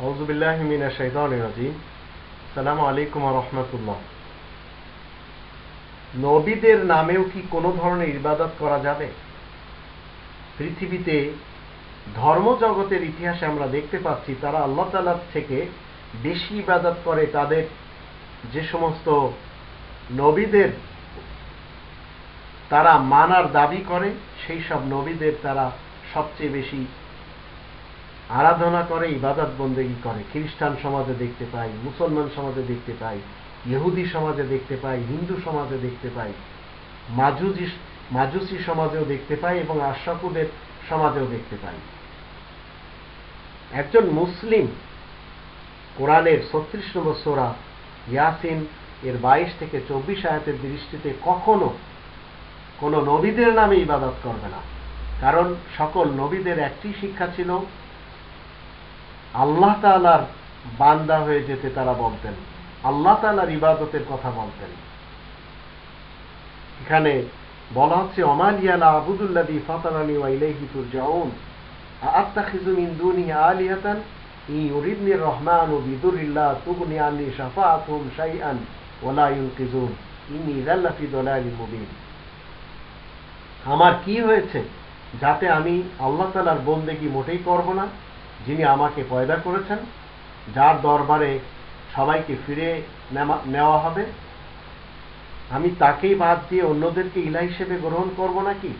আউজুবিল্লাহমিনা শৈতান রাজিম। সালাম আলাইকুম রহমতুল্লাহ। নবীদের নামেও কি কোনো ধরনের ইবাদত করা যাবে? পৃথিবীতে ধর্মজগতের ইতিহাসে আমরা দেখতে পাচ্ছি, তারা আল্লাহ তালার থেকে বেশি ইবাদত করে। তাদের যে সমস্ত নবীদের তারা মানার দাবি করে, সেই সব নবীদের তারা সবচেয়ে বেশি আরাধনা করে, ইবাদত বন্দেগি করে। খ্রিস্টান সমাজে দেখতে পাই, মুসলমান সমাজে দেখতে পাই, ইহুদি সমাজে দেখতে পাই, হিন্দু সমাজে দেখতে পাই, মাজুজি, মাজুসি সমাজেও দেখতে পাই এবং আশাকুদের সমাজেও দেখতে পাই। একজন মুসলিম, কোরআনের ছত্রিশ নম্বর সোরা ইয়াসিন, এর বাইশ থেকে চব্বিশ আয়াতের দৃষ্টিতে কখনো কোন নবীদের নামে ইবাদত করবে না। কারণ সকল নবীদের একটি শিক্ষা ছিল আল্লাহ তালার বান্দা হয়ে যেতে তারা বলতেন। আল্লাহ তালার ইবাদতের কথা বলতেন। এখানে বলা হচ্ছে অমালিয়ালা আবুদুল্লাদি ফাতারানি তুরজাউন। ইউরিদনি রহমান ও বিদুরিল্লাহ তুগনি আনি শাফাআতুহুম শাইআন ওয়ালা ফি দালালিন মুবিন। আমার কি হয়েছে? যাতে আমি আল্লাহ তালার বন্দেগি মোটেই করব না। যিনি আমাকে পয়দা করেছেন, যার দরবারে সবাইকে ফিরে নেওয়া হবে, আমি তাকেই বাদ দিয়ে অন্যদেরকে ইলা হিসেবে গ্রহণ করব নাকি?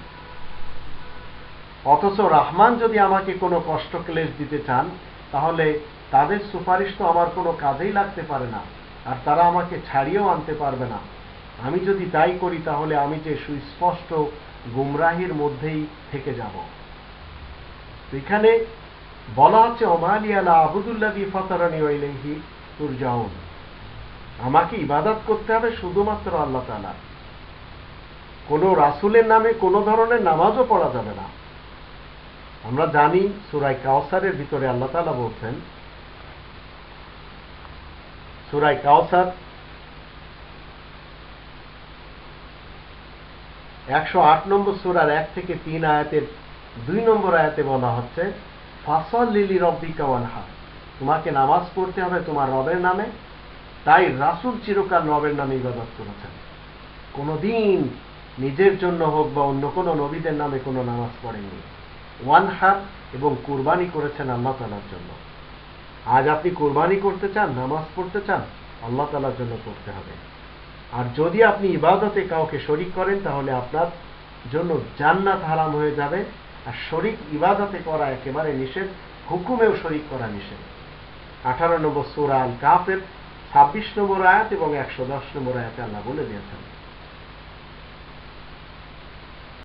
অথচ রহমান যদি আমাকে কোনো কষ্ট ক্লেশ দিতে চান, তাহলে তাদের সুপারিশ তো আমার কোনো কাজেই লাগতে পারে না, আর তারা আমাকে ছাড়িয়েও আনতে পারবে না। আমি যদি তাই করি, তাহলে আমি যে সুস্পষ্ট গুমরাহির মধ্যেই থেকে যাব। এখানে বলা হচ্ছে ওমালি আলা আবুদুল্লাদি ফতারানি ওয়াইলাইহি তুরজাউন। আমাকে ইবাদত করতে হবে শুধুমাত্র আল্লাহ তালা কোন রাসুলের নামে কোনো ধরনের নামাজও পড়া যাবে না। আমরা জানি সুরাই কাউসারের ভিতরে আল্লাহ তালা বলছেন সুরাই কাউসার একশো আট নম্বর সুরার এক থেকে তিন আয়াতের দুই নম্বর আয়াতে বলা হচ্ছে ফাসল লিলি রব্বি কাওয়ানহা তোমাকে নামাজ পড়তে হবে তোমার রবের নামে। তাই রাসুল চিরকাল রবের নামে ইবাদত করেছেন। কোনোদিন নিজের জন্য হোক বা অন্য কোনো নবীদের নামে কোনো নামাজ পড়েননি। ওয়ান হার এবং কুরবানি করেছেন আল্লাহ তালার জন্য। আজ আপনি কুরবানি করতে চান, নামাজ পড়তে চান, আল্লাহ তালার জন্য করতে হবে। আর যদি আপনি ইবাদতে কাউকে শরিক করেন, তাহলে আপনার জন্য জান্নাত হারাম হয়ে যাবে। আর শরিক ইবাদতে করা একেবারে নিষেধ, হুকুমেও শরিক করা নিষেধ। আঠারো নম্বর সুরা কাপের ছাব্বিশ নম্বর আয়াত এবং একশো দশ নম্বর আয়াতে আল্লাহ বলে দিয়েছেন।